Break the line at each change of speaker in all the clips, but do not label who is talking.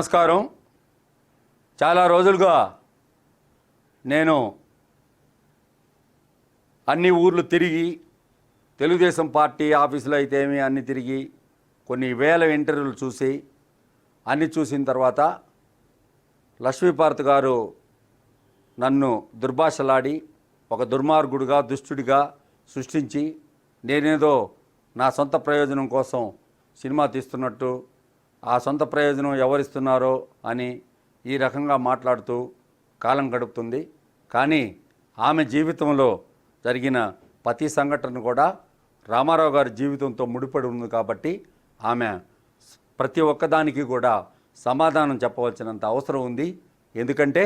నమస్కారం. చాలా రోజులుగా నేను అన్ని ఊర్లు తిరిగి తెలుగుదేశం పార్టీ ఆఫీసులో అయితే ఏమి అన్ని తిరిగి కొన్ని వేల ఇంటర్వ్యూలు చూసి అన్ని చూసిన తర్వాత లక్ష్మీపార్త్ గారు నన్ను దుర్భాషలాడి ఒక దుర్మార్గుడిగా దుష్టుడిగా సృష్టించి నేనేదో నా సొంత ప్రయోజనం కోసం సినిమా తీస్తున్నట్టు ఆ సొంత ప్రయోజనం ఎవరిస్తున్నారో అని ఈ రకంగా మాట్లాడుతూ కాలం గడుపుతుంది. కానీ ఆమె జీవితంలో జరిగిన ప్రతి సంఘటన కూడా రామారావు గారి జీవితంతో ముడిపడి ఉంది కాబట్టి ఆమె ప్రతి ఒక్కదానికి కూడా సమాధానం చెప్పవలసినంత అవసరం ఉంది. ఎందుకంటే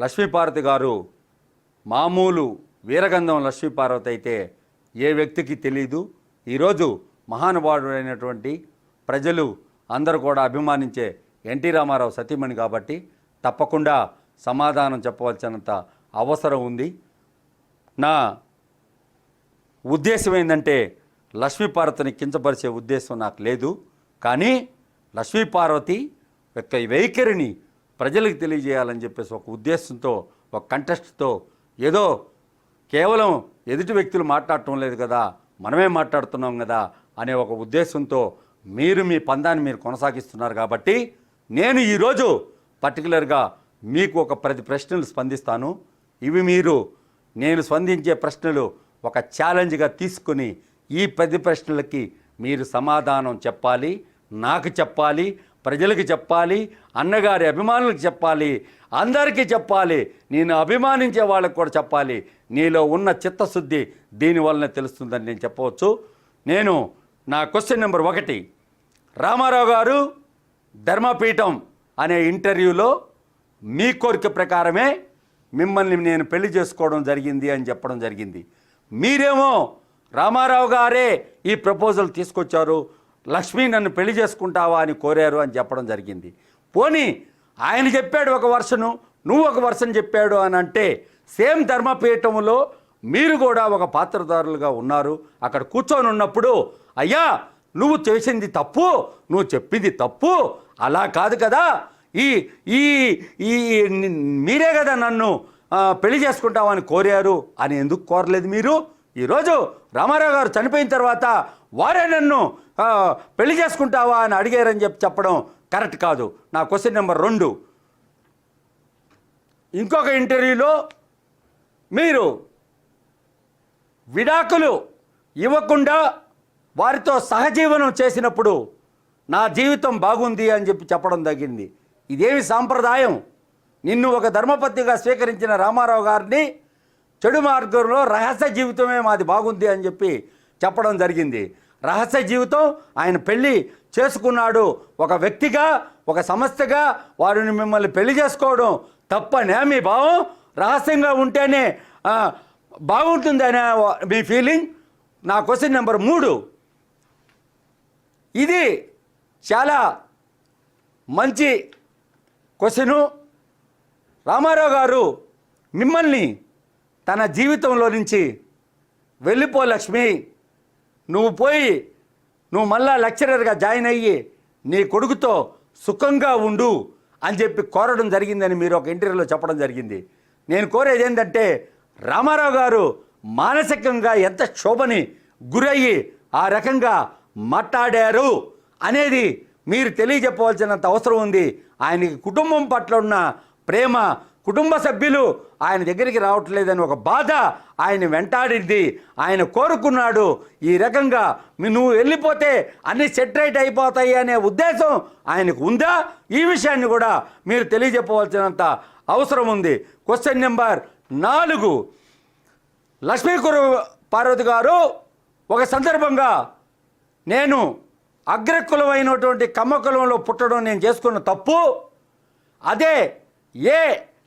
లక్ష్మీపార్వతి గారు మామూలు వీరగంధం లక్ష్మీపార్వతి అయితే ఏ వ్యక్తికి తెలీదు. ఈరోజు మహానుభావుడైనటువంటి ప్రజలు అందరూ కూడా అభిమానించే ఎన్టీ రామారావు సతీమణి కాబట్టి తప్పకుండా సమాధానం చెప్పవలసినంత అవసరం ఉంది. నా ఉద్దేశం ఏంటంటే లక్ష్మీపార్వతిని కించపరిచే ఉద్దేశం నాకు లేదు. కానీ లక్ష్మీపార్వతి యొక్క వైఖరిని ప్రజలకు తెలియజేయాలని చెప్పేసి ఒక ఉద్దేశంతో ఒక కంటెస్ట్తో ఏదో కేవలం ఎదుటి వ్యక్తులు మాట్లాడటం లేదు కదా మనమే మాట్లాడుతున్నాం కదా అనే ఒక ఉద్దేశంతో మీరు మీ పందాన్ని మీరు కొనసాగిస్తున్నారు కాబట్టి నేను ఈరోజు పర్టికులర్గా మీకు ఒక ప్రతి ప్రశ్నలు స్పందిస్తాను. ఇవి మీరు నేను స్పందించే ప్రశ్నలు ఒక ఛాలెంజ్గా తీసుకుని ఈ పది ప్రశ్నలకి మీరు సమాధానం చెప్పాలి నాకు చెప్పాలి ప్రజలకు చెప్పాలి అన్నగారి అభిమానులకు చెప్పాలి అందరికీ చెప్పాలి నేను అభిమానించే వాళ్ళకు కూడా చెప్పాలి. నీలో ఉన్న చిత్తశుద్ధి దీనివల్లనే తెలుస్తుందని నేను చెప్పవచ్చు. నేను నా క్వశ్చన్ నెంబర్ ఒకటి. రామారావు గారు ధర్మపీఠం అనే ఇంటర్వ్యూలో మీ కోరిక ప్రకారమే మిమ్మల్ని నేను పెళ్ళి చేసుకోవడం జరిగింది అని చెప్పడం జరిగింది. మీరేమో రామారావు గారే ఈ ప్రపోజల్ తీసుకొచ్చారు. లక్ష్మి నన్ను పెళ్ళి చేసుకుంటావా అని కోరారు అని చెప్పడం జరిగింది. పోనీ ఆయన చెప్పాడు ఒక వర్షను నువ్వు ఒక వర్షన్ చెప్పాడు అని అంటే సేమ్ ధర్మపీఠంలో మీరు కూడా ఒక పాత్రదారులుగా ఉన్నారు. అక్కడ కూర్చొని ఉన్నప్పుడు అయ్యా నువ్వు చేసింది తప్పు నువ్వు చెప్పింది తప్పు. అలా కాదు కదా. ఈ ఈ ఈ మీరే కదా నన్ను పెళ్ళి చేసుకుంటామని కోరారు అని ఎందుకు కోరలేదు మీరు? ఈరోజు రామారావు గారు చనిపోయిన తర్వాత వారే నన్ను పెళ్ళి చేసుకుంటావా అని అడిగారని చెప్పి చెప్పడం కరెక్ట్ కాదు. నా క్వశ్చన్ నెంబర్ రెండు. ఇంకొక ఇంటర్వ్యూలో మీరు విడాకులు ఇవ్వకుండా వారితో సహజీవనం చేసినప్పుడు నా జీవితం బాగుంది అని చెప్పి చెప్పడం తగ్గింది. ఇదేమి సాంప్రదాయం? నిన్ను ఒక ధర్మపత్నిగా స్వీకరించిన రామారావు గారిని చెడు మార్గంలో రహస్య జీవితమే మాది బాగుంది అని చెప్పి చెప్పడం జరిగింది. రహస్య జీవితం ఆయన పెళ్ళి చేసుకున్నాడు. ఒక వ్యక్తిగా ఒక సంస్థగా వారిని మిమ్మల్ని పెళ్ళి చేసుకోవడం తప్పనే మీ భావం? రహస్యంగా ఉంటేనే బాగుంటుందనే మీ ఫీలింగ్ నా క్వశ్చన్ నెంబర్ మూడు. ఇది చాలా మంచి క్వశ్చను రామారావు గారు మిమ్మల్ని తన జీవితంలో నుంచి వెళ్ళిపో లక్ష్మి. నువ్వు పోయి నువ్వు మళ్ళా లెక్చరర్గా జాయిన్ అయ్యి నీ కొడుకుతో సుఖంగా ఉండు అని చెప్పి కోరడం జరిగిందని మీరు ఒక ఇంటర్వ్యూలో చెప్పడం జరిగింది. నేను కోరేది ఏంటంటే రామారావు గారు మానసికంగా ఎంత క్షోభని గురయ్యి ఆ రకంగా మాట్లాడారు అనేది మీరు తెలియజెప్పవలసినంత అవసరం ఉంది. ఆయనకి కుటుంబం పట్ల ఉన్న ప్రేమ కుటుంబ సభ్యులు ఆయన దగ్గరికి రావట్లేదని ఒక బాధ ఆయన వెంటాడింది. ఆయన కోరుకున్నాడు ఈ రకంగా నువ్వు వెళ్ళిపోతే అన్ని సెటరేట్ అయిపోతాయి అనే ఉద్దేశం ఆయనకు ఉందా? ఈ విషయాన్ని కూడా మీరు తెలియజెప్పవలసినంత అవసరం ఉంది. క్వశ్చన్ నెంబర్ నాలుగు. లక్ష్మీకురు పార్వతి గారు ఒక సందర్భంగా నేను అగ్రకులమైనటువంటి కమ్మ కులంలో పుట్టడం నేను చేసుకున్న తప్పు. అదే ఏ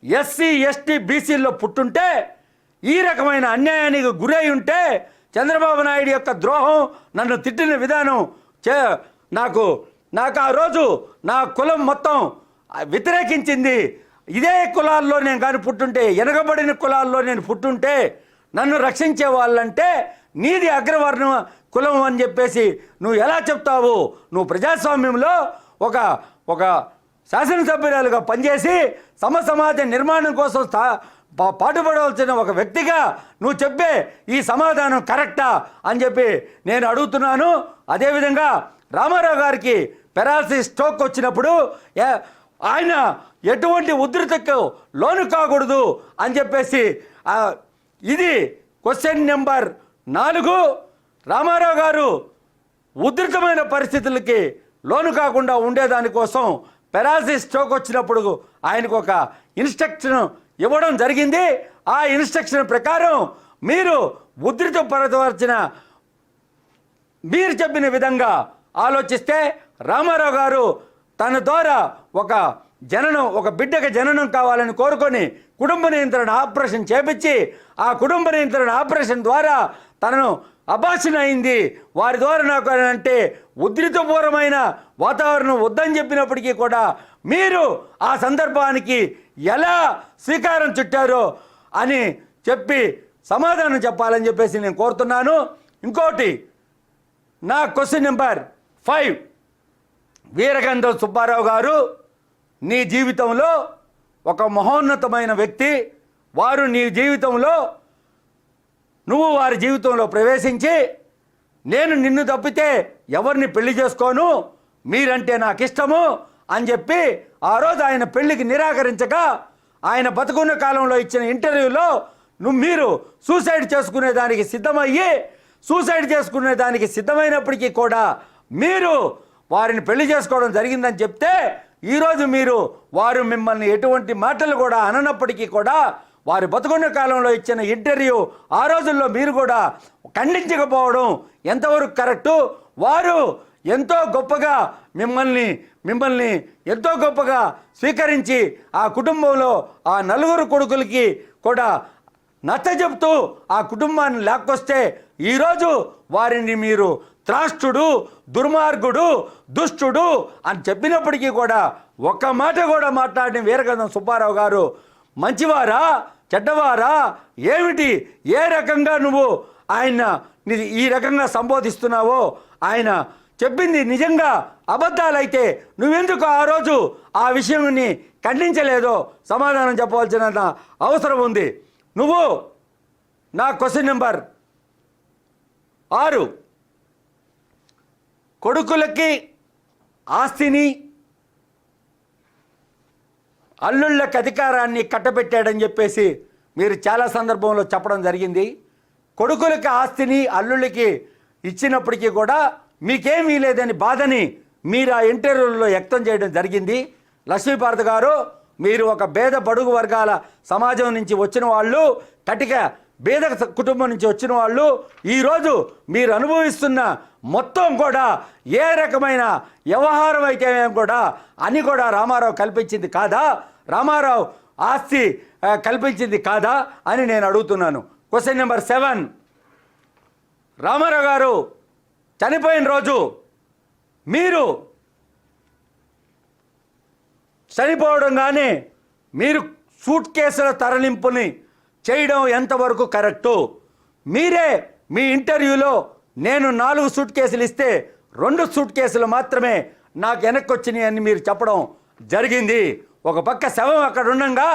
ఎస్సీ ఎస్టీ బీసీల్లో పుట్టుంటే ఈ రకమైన అన్యాయానికి గురై ఉంటే చంద్రబాబు నాయుడు యొక్క ద్రోహం నన్ను తిట్టిన విధానం చే నాకు నాకు ఆ రోజు నా కులం మొత్తం వ్యతిరేకించింది. ఇదే కులాల్లో నేను కానీ పుట్టుంటే వెనకబడిన కులాల్లో నేను పుట్టుంటే నన్ను రక్షించే వాళ్ళంటే నీది అగ్రవర్ణ కులం అని చెప్పేసి నువ్వు ఎలా చెప్తావు? నువ్వు ప్రజాస్వామ్యంలో ఒక ఒక శాసనసభ్యురాలుగా పనిచేసి సమ సమాజ నిర్మాణం కోసం స్థా- పాటుపడవలసిన ఒక వ్యక్తిగా నువ్వు చెప్పే ఈ సమాధానం కరెక్టా అని చెప్పి నేను అడుగుతున్నాను. అదేవిధంగా రామారావు గారికి పెరాలసిస్ స్ట్రోక్ వచ్చినప్పుడు ఆయన ఎటువంటి ఉధృతకు లోను కాకూడదు అని చెప్పేసి ఇది క్వశ్చన్ నెంబర్ నాలుగు. రామారావు గారు ఉధృతమైన పరిస్థితులకి లోను కాకుండా ఉండేదానికోసం పెరాసిస్ స్ట్రోక్ వచ్చినప్పుడు ఆయనకు ఒక ఇన్స్ట్రక్షన్ ఇవ్వడం జరిగింది. ఆ ఇన్స్ట్రక్షన్ ప్రకారం మీరు ఉధృతపరచవలసిన మీరు చెప్పిన విధంగా ఆలోచిస్తే రామారావు గారు తన ద్వారా ఒక జననం ఒక బిడ్డకి జననం కావాలని కోరుకొని కుటుంబ నియంత్రణ ఆపరేషన్ చేపించి ఆ కుటుంబ నియంత్రణ ఆపరేషన్ ద్వారా తనను అభాషణ అయింది. వారి ద్వారా నాకు అంటే ఉద్రితపూర్వమైన వాతావరణం వద్దని చెప్పినప్పటికీ కూడా మీరు ఆ సందర్భానికి ఎలా శ్రీకారం చుట్టారో అని చెప్పి సమాధానం చెప్పాలని చెప్పేసి నేను కోరుతున్నాను. ఇంకోటి నా question number five. Veeragandham Subbarao గారు నీ జీవితంలో ఒక మహోన్నతమైన వ్యక్తి. వారు నీ జీవితంలో నువ్వు వారి జీవితంలో ప్రవేశించి నేను నిన్ను తప్పితే ఎవరిని పెళ్ళి చేసుకోను? మీరంటే నాకు ఇష్టము అని చెప్పి ఆ రోజు ఆయన పెళ్ళికి నిరాకరించగా ఆయన బతుకున్న కాలంలో ఇచ్చిన ఇంటర్వ్యూలో నువ్వు మీరు సూసైడ్ చేసుకునే దానికి సిద్ధమయ్యి సూసైడ్ చేసుకునే దానికి సిద్ధమైనప్పటికీ కూడా మీరు వారిని పెళ్ళి చేసుకోవడం జరిగిందని చెప్తే ఈరోజు మీరు వారు మిమ్మల్ని ఎటువంటి మాటలు కూడా అననప్పటికీ కూడా వారి బతుకున్న కాలంలో ఇచ్చిన ఇంటర్వ్యూ ఆ రోజుల్లో మీరు కూడా ఖండించకపోవడం ఎంతవరకు కరెక్టు? వారు ఎంతో గొప్పగా మిమ్మల్ని మిమ్మల్ని ఎంతో గొప్పగా స్వీకరించి ఆ కుటుంబంలో ఆ నలుగురు కొడుకులకి కూడా నచ్చ చెప్తూ ఆ కుటుంబాన్ని లేకొస్తే ఈరోజు వారిని మీరు త్రాష్టుడు దుర్మార్గుడు దుష్టుడు అని చెప్పినప్పటికీ కూడా ఒక్క మాట కూడా మాట్లాడిన వీరగంధం సుబ్బారావు గారు. మంచివారా? చెడ్డవారా? ఏమిటి? ఏ రకంగా నువ్వు ఆయన ఈ రకంగా సంబోధిస్తున్నావో? ఆయన చెప్పింది నిజంగా అబద్ధాలైతే నువ్వెందుకు ఆ రోజు ఆ విషయంని ఖండించలేదో సమాధానం చెప్పవలసిన అవసరం ఉంది. నువ్వు నా క్వశ్చన్ నెంబర్ ఆరు. కొడుకులకి ఆస్తిని అల్లుళ్ళకి అధికారాన్ని కట్టబెట్టాడని చెప్పేసి మీరు చాలా సందర్భంలో చెప్పడం జరిగింది. కొడుకులకి ఆస్తిని అల్లుళ్ళకి ఇచ్చినప్పటికీ కూడా మీకేమీ లేదని బాధని మీరు ఆ ఇంటర్వ్యూలో వ్యక్తం చేయడం జరిగింది. లక్ష్మీపార్త గారు మీరు ఒక భేద బడుగు వర్గాల సమాజం నుంచి వచ్చిన వాళ్ళు కటిక భేద కుటుంబం నుంచి వచ్చిన వాళ్ళు ఈరోజు మీరు అనుభవిస్తున్న మొత్తం కూడా ఏ రకమైన వ్యవహారం అయితే కూడా అని కూడా రామారావు కల్పించింది కాదా? రామారావు ఆస్తి కల్పించింది కాదా అని నేను అడుగుతున్నాను. క్వశ్చన్ నెంబర్ సెవెన్ రామారావు గారు చనిపోయిన రోజు మీరు చనిపోవడం కానీ మీరు సూట్ కేసుల తరలింపుని చేయడం ఎంతవరకు కరెక్టు? మీరే మీ ఇంటర్వ్యూలో నేను నాలుగు సూట్ కేసులు ఇస్తే రెండు సూట్ కేసులు మాత్రమే నాకు వెనక్కి వచ్చినాయి అని మీరు చెప్పడం జరిగింది. ఒక పక్క శవం అక్కడ ఉండగా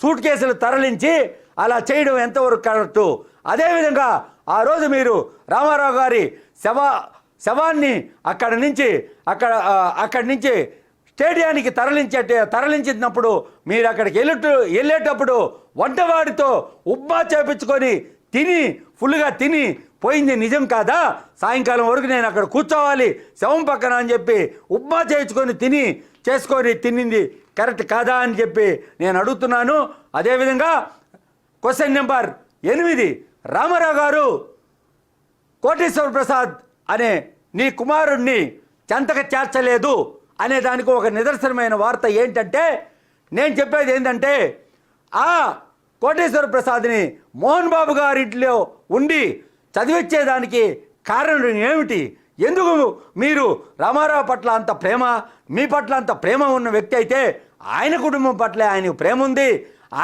సూట్ కేసులు తరలించి అలా చేయడం ఎంతవరకు కరెక్టు? అదేవిధంగా ఆ రోజు మీరు రామారావు గారి శవ శవాన్ని అక్కడ నుంచి అక్కడ అక్కడి నుంచి స్టేడియానికి తరలించే తరలించినప్పుడు మీరు అక్కడికి వెళ్ళేట వెళ్ళేటప్పుడు వంటవాడితో ఉప్మా చేపించుకొని తిని ఫుల్గా తిని పోయింది నిజం కాదా? సాయంకాలం వరకు నేను అక్కడ కూర్చోవాలి శవం పక్కన అని చెప్పి ఉప్మా చేయించుకొని తిని చేసుకొని తినింది కరెక్ట్ కాదా అని చెప్పి నేను అడుగుతున్నాను. అదేవిధంగా క్వశ్చన్ నెంబర్ ఎనిమిది రామారావు గారు కోటేశ్వర ప్రసాద్ అనే నీ కుమారుణ్ణి చెంతక చేర్చలేదు అనే దానికి ఒక నిదర్శనమైన వార్త ఏంటంటే నేను చెప్పేది ఏంటంటే ఆ కోటేశ్వర ప్రసాద్ని మోహన్ బాబు గారింట్లో ఉండి చదివించేదానికి కారణం ఏమిటి? ఎందుకు మీరు రామారావు పట్ల అంత ప్రేమ మీ పట్ల అంత ప్రేమ ఉన్న వ్యక్తి అయితే ఆయన కుటుంబం పట్ల ఆయనకు ప్రేమ ఉంది.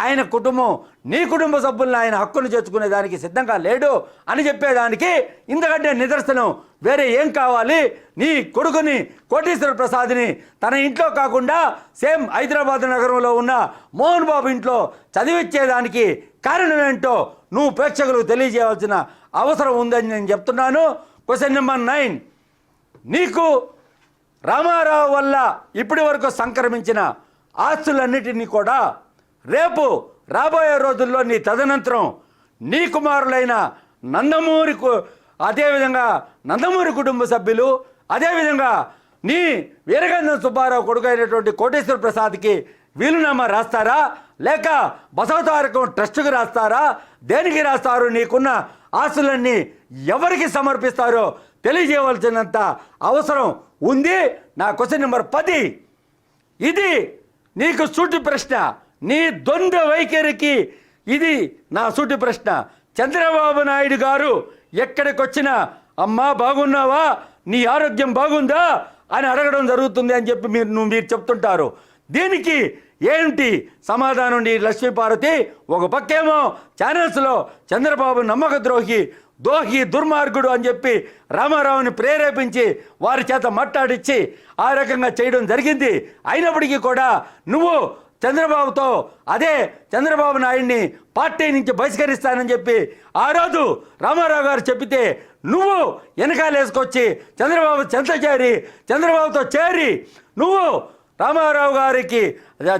ఆయన కుటుంబం నీ కుటుంబ సభ్యులను ఆయన హక్కును చేర్చుకునేదానికి సిద్ధంగా లేడు అని చెప్పేదానికి ఇంతకంటే నిదర్శనం వేరే ఏం కావాలి? నీ కొడుకుని కోటేశ్వర ప్రసాద్ని తన ఇంట్లో కాకుండా సేమ్ హైదరాబాద్ నగరంలో ఉన్న మోహన్ బాబు ఇంట్లో చదివించేదానికి కారణం ఏంటో నువ్వు ప్రేక్షకులకు తెలియజేయవలసిన అవసరం ఉందని నేను చెప్తున్నాను. క్వశ్చన్ నెంబర్ నైన్ నీకు రామారావు వల్ల ఇప్పటి వరకు సంక్రమించిన ఆస్తులన్నిటినీ కూడా రేపు రాబోయే రోజుల్లో నీ తదనంతరం నీ కుమారులైన నందమూరి అదేవిధంగా నందమూరి కుటుంబ సభ్యులు అదేవిధంగా నీ వీరగంధం సుబ్బారావు కొడుకు అయినటువంటి కోటేశ్వర ప్రసాద్కి వీలునామా రాస్తారా? లేక బసవతారకం ట్రస్ట్కి రాస్తారా? దేనికి రాస్తారు? నీకున్న ఆస్తులన్నీ ఎవరికి సమర్పిస్తారో తెలియజేయవలసినంత అవసరం ఉంది. నా క్వశ్చన్ నెంబర్ పది. ఇది నీకు సూటి ప్రశ్న. నీ ద్వంద్వ వైఖరికి ఇది నా సూటి ప్రశ్న. చంద్రబాబు నాయుడు గారు ఎక్కడికి వచ్చినా అమ్మా బాగున్నావా? నీ ఆరోగ్యం బాగుందా? అని అడగడం జరుగుతుంది అని చెప్పి మీరు నువ్వు మీరు చెప్తుంటారు. దీనికి ఏంటి సమాధానం లక్ష్మీపార్వతి ఒక పక్కేమో ఛానల్స్లో చంద్రబాబు నమ్మక ద్రోహి దోహి దుర్మార్గుడు అని చెప్పి రామారావుని ప్రేరేపించి వారి చేత మట్టాడిచ్చి ఆ రకంగా చేయడం జరిగింది. అయినప్పటికీ కూడా నువ్వు చంద్రబాబుతో అదే చంద్రబాబు నాయుడిని పార్టీ నుంచి బహిష్కరిస్తానని చెప్పి ఆ రోజు రామారావు గారు చెప్పితే నువ్వు వెనకాలేసుకొచ్చి చంద్రబాబు చెంత చేరి చంద్రబాబుతో చేరి నువ్వు రామారావు గారికి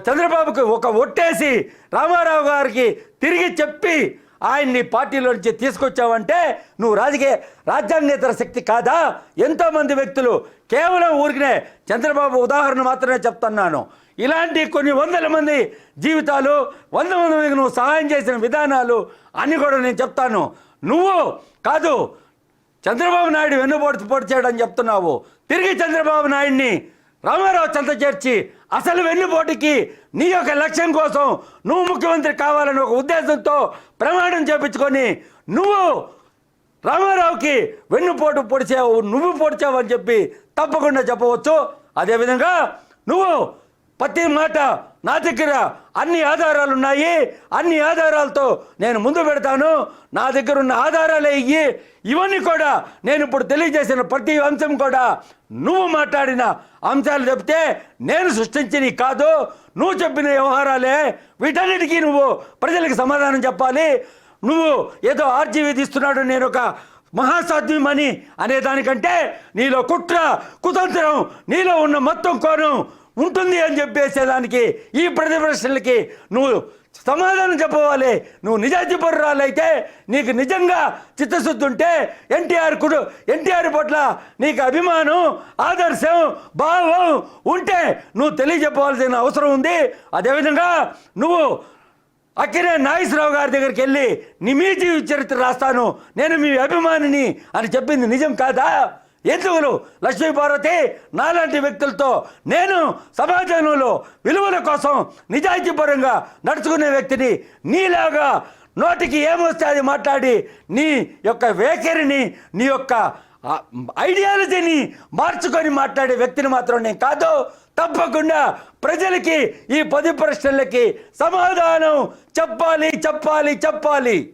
చంద్రబాబుకి ఒక ఒట్టేసి రామారావు గారికి తిరిగి చెప్పి ఆయన్ని పార్టీలో నుంచి తీసుకొచ్చావంటే నువ్వు రాజకీయ రాజ్యాంగేతర శక్తి కాదా? ఎంతోమంది వ్యక్తులు కేవలం ఊరికినే చంద్రబాబు ఉదాహరణ మాత్రమే చెప్తున్నాను. ఇలాంటి కొన్ని వందల మంది జీవితాలు వంద మంది మందికి నువ్వు సహాయం చేసిన విధానాలు అన్నీ కూడా నేను చెప్తాను. నువ్వు కాదు చంద్రబాబు నాయుడు వెన్నుపోటు పోటు చేయడం చెప్తున్నావు. తిరిగి చంద్రబాబు నాయుడిని రామారావు చెంత చేర్చి అసలు వెన్నుపోటుకి నీ యొక్క లక్ష్యం కోసం నువ్వు ముఖ్యమంత్రి కావాలని ఒక ఉద్దేశంతో ప్రమాణం చేపించుకొని నువ్వు రామారావుకి వెన్నుపోటు పొడిచావు నువ్వు పొడిచావు అని చెప్పి తప్పకుండా చెప్పవచ్చు. అదేవిధంగా నువ్వు ప్రతి మాట నా దగ్గర అన్ని ఆధారాలు ఉన్నాయి అన్ని ఆధారాలతో నేను ముందు పెడతాను. నా దగ్గర ఉన్న ఆధారాలే ఇయ్యి. ఇవన్నీ కూడా నేను ఇప్పుడు తెలియజేసిన ప్రతి అంశం కూడా నువ్వు మాట్లాడిన అంశాలు చెప్తే నేను సృష్టించినవి కాదు. నువ్వు చెప్పిన వ్యవహారాలే. వీటన్నిటికీ నువ్వు ప్రజలకు సమాధానం చెప్పాలి. నువ్వు ఏదో ఆర్జీ తీస్తున్నాడు నేను ఒక మహాసాధ్యమని అనే దానికంటే నీలో కుట్ర కుతంత్రం నీలో ఉన్న మొత్తం కోణం ఉంటుంది అని చెప్పేసేదానికి ఈ ప్రతిపక్షలకి నువ్వు సమాధానం చెప్పవాలి. నువ్వు నిజాయితీ పరురాలైతే నీకు నిజంగా చిత్తశుద్ధి ఉంటే ఎన్టీఆర్ కుడు ఎన్టీఆర్ పట్ల నీకు అభిమానం ఆదర్శం భావం ఉంటే నువ్వు తెలియజెప్పవలసిన అవసరం ఉంది. అదేవిధంగా నువ్వు అక్కినే నాగేశ్వరరావు గారి దగ్గరికి వెళ్ళి నీ మీ జీవిత చరిత్ర రాస్తాను. నేను మీ అభిమానిని అని చెప్పింది నిజం కాదా? ఎందుకు లక్ష్మీపార్వతి నాలాంటి వ్యక్తులతో నేను సమాజంలో విలువల కోసం నిజాయితీపరంగా నడుచుకునే వ్యక్తిని నీలాగా నోటికి ఏమొస్తే అది మాట్లాడి నీ యొక్క వేఖరిని నీ యొక్క ఐడియాలజీని మార్చుకొని మాట్లాడే వ్యక్తిని మాత్రం నేను కాదు. తప్పకుండా ప్రజలకి ఈ పది ప్రశ్నలకి సమాధానం చెప్పాలి చెప్పాలి చెప్పాలి.